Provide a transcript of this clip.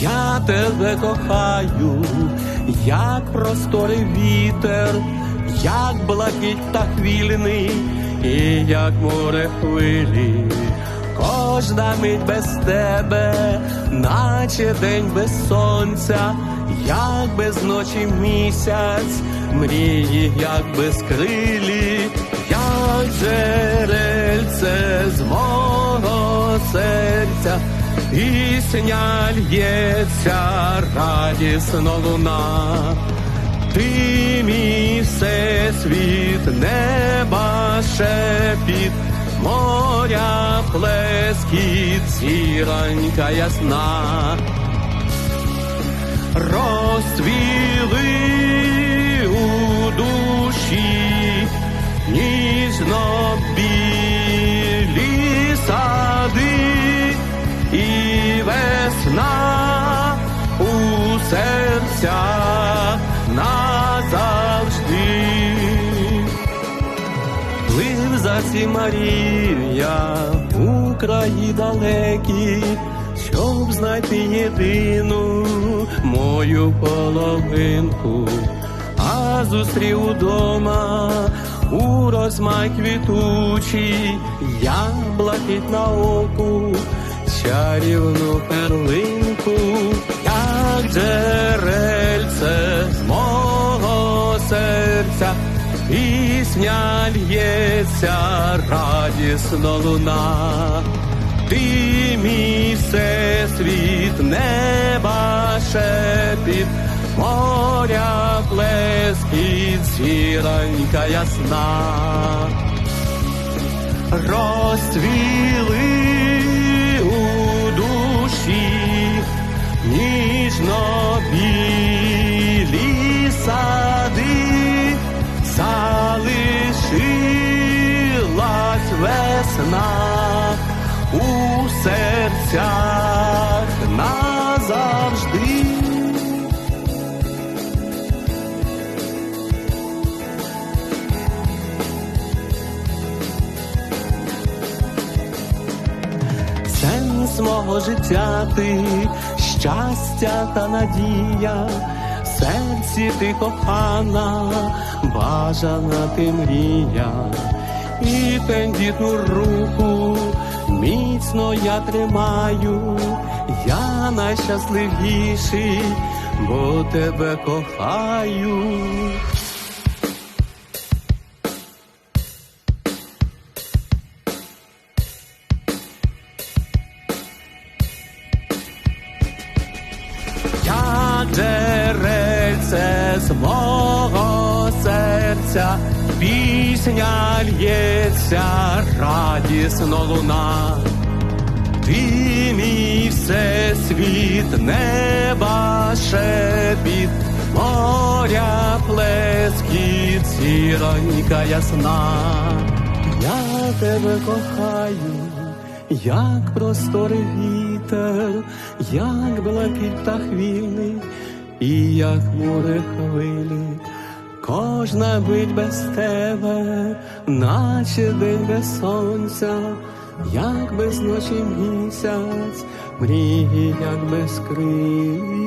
Я тебе кохаю, як просторий вітер, як блакить та хвильний, і як море хвилі. Кожна мить без тебе, наче день без сонця, як без ночі місяць, мрії, як без крилі, як джерельце з мого серця, пісня л'ється, радісно луна. Ти мій всесвіт, неба шепіт, моря плескіт, зіронька ясна, розцвіли Плив Марія у краї далекі, щоб знайти єдину мою половинку, а зустрів удома у розмай квітучий, я блакить на оку, чарівну перлинку, Пісня л'ється, радісно луна, ти мій всесвіт, неба шепіт, моря плескіт, зіронька ясна, розцвіли у душі, ніжно весна у серцях назавжди. Сенс мого життя ти, щастя та надія, серці ти кохана, бажана ти мрія, і тендітну руку міцно я тримаю, я найщасливіший, бо тебе кохаю. як джерельце з серця, пісня л'ється, радісно луна. Ти мій всесвіт, неба шепіт, моря плескіт, зіронька ясна. Я тебе кохаю, як просторий вітер, як блакить та хвилі, і як море хвилі. Кожна бить без тебе, наче день без сонця, як без ночі місяць, мрії, як без крилі.